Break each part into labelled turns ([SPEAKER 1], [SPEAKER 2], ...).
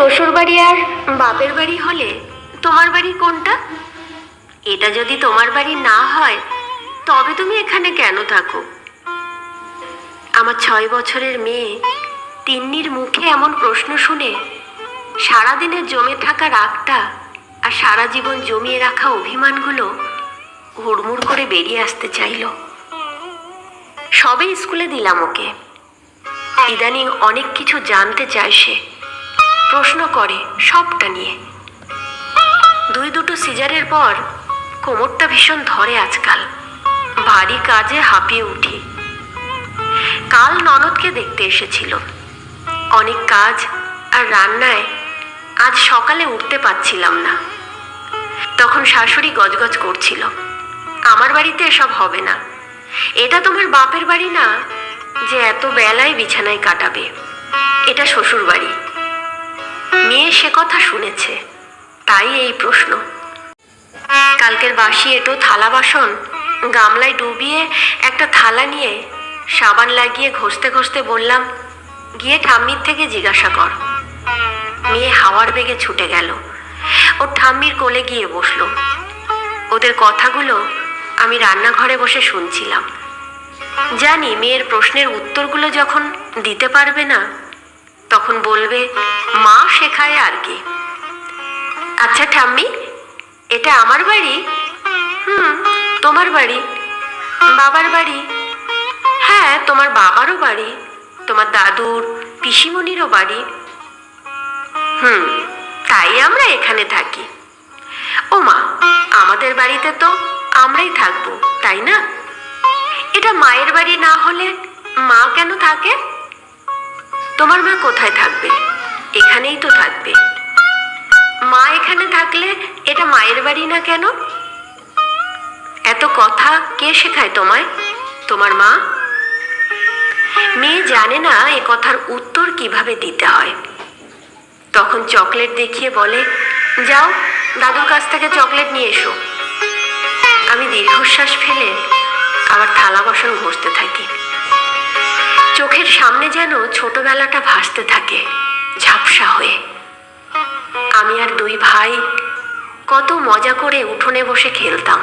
[SPEAKER 1] শ্বশুর বাড়ি আর বাপের বাড়ি হলে তোমার বাড়ি কোনটা? এটা যদি তোমার বাড়ি না হয়, তবে তুমি এখানে কেন থাকো? আমার ছয় বছরের মেয়ে তিন্নির মুখে এমন প্রশ্ন শুনে সারাদিনের জমে থাকা রাগটা আর সারা জীবন জমিয়ে রাখা অভিমানগুলো হুড়মুড় করে বেরিয়ে আসতে চাইল। সবে স্কুলে দিলাম ওকে। ইদানিং অনেক কিছু জানতে চায় সে। প্রশ্ন করে সবটা নিয়ে। দুই দুটো সিজারের পর কোমরটা ভীষণ ধরে আজকাল। ভারী কাজে হাঁপিয়ে উঠি। কাল ননদকে দেখতে এসেছিল। অনেক কাজ আর রান্নায় আজ সকালে উঠতে পারছিলাম না। তখন শাশুড়ি গজগজ করছিল। আমার বাড়িতে এসব হবে না। এটা তোমার বাপের বাড়ি না? যে এত বেলায় বিছানায় কাটাবে। এটা শ্বশুর বাড়ি মেয়ে সে কথা শুনেছে। তাই এই প্রশ্ন। কালকের বাসি এটো থালা বাসন, গামলায় ডুবিয়ে একটা থালা নিয়ে সাবান লাগিয়ে ঘষতে ঘষতে বললাম, গিয়ে ঠাম্মির থেকে জিজ্ঞাসা কর। মেয়ে হাওয়ার বেগে ছুটে গেল। ওর ঠাম্মির কোলে গিয়ে বসল। ওদের কথাগুলো আমি রান্নাঘরে বসে শুনছিলাম। জানি মেয়ের প্রশ্নের উত্তরগুলো যখন দিতে পারবে না তখন বলবে, মা শেখায় আর কি। আচ্ছা ঠাম্মি, এটা আমার বাড়ি? হুম, তোমার বাড়ি। বাবার বাড়ি? হ্যাঁ তোমার বাবারও বাড়ি, তোমার দাদুর, পিসিমণিরও বাড়ি। হুম, তাই আমরা এখানে থাকি। ও মা, আমাদের বাড়িতে তো আমরাই থাকব, তাই না? এটা মায়ের বাড়ি না হলে মা কেন থাকে? তোমার মা কোথায় থাকবে? এখানেই তো থাকবে। মা এখানে থাকলে এটা মায়ের বাড়ি না কেন? এত কথা কে শেখায় তোমায়? তোমার মা? মেয়ে জানে না এ কথার উত্তর কীভাবে দিতে হয়। তখন চকলেট দেখিয়ে বলে, যাও, দাদুর কাছ থেকে চকলেট নিয়ে এসো। আমি দীর্ঘশ্বাস ফেলে আবার থালা বাসন ঘষতে থাকি। সামনে যেন ছোটবেলাটা ভাসতে থাকে, ঝাপসা হয়ে। আমি আর দুই ভাই কত মজা করে উঠোনে বসে খেলতাম।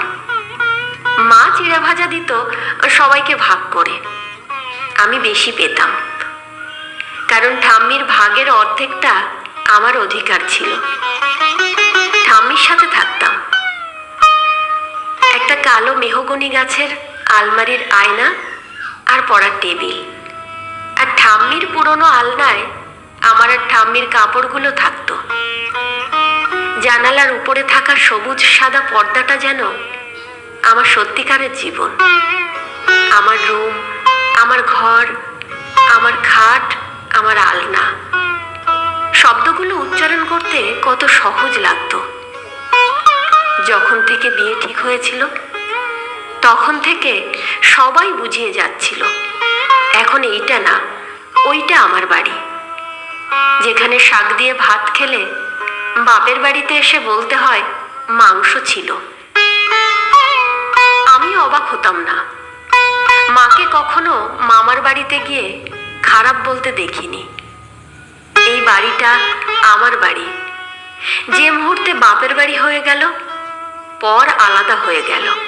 [SPEAKER 1] মা চিড়া ভাজা দিত, সবাইকে ভাগ করে। আমি বেশি পেতাম। কারণ ঠাম্মির ভাগের অর্ধেকটা আমার অধিকার ছিল। ঠাম্মির সাথে থাকতাম। একটা কালো মেহগনি গাছের আলমারির আয়না আর পড়ার টেবিল। ঠাম্মির পুরনো আলনায় আমার আর ঠাম্মির কাপড়গুলো থাকতো। জানালার উপরে থাকা সবুজ সাদা পর্দাটা যেন আমার সত্যিকারের জীবন। আমার রুম, আমার ঘর, আমার খাট, আমার আলনা। শব্দগুলো উচ্চারণ করতে কত সহজ লাগতো। যখন থেকে বিয়ে ঠিক হয়েছিল, তখন থেকে সবাই বুঝিয়ে যাচ্ছিল, এখন এইটা না। ওইটা আমার বাড়ি। যেখানে শাক দিয়ে ভাত খেলে বাপের বাড়িতে এসে বলতে হয়, মাংস ছিল। আমি অবাক হতাম না। মাকে কখনো মামার বাড়িতে গিয়ে খারাপ বলতে দেখিনি। এই বাড়িটা আমার বাড়ি। যে মুহূর্তে বাপের বাড়ি হয়ে গেল, পর আলাদা হয়ে গেল।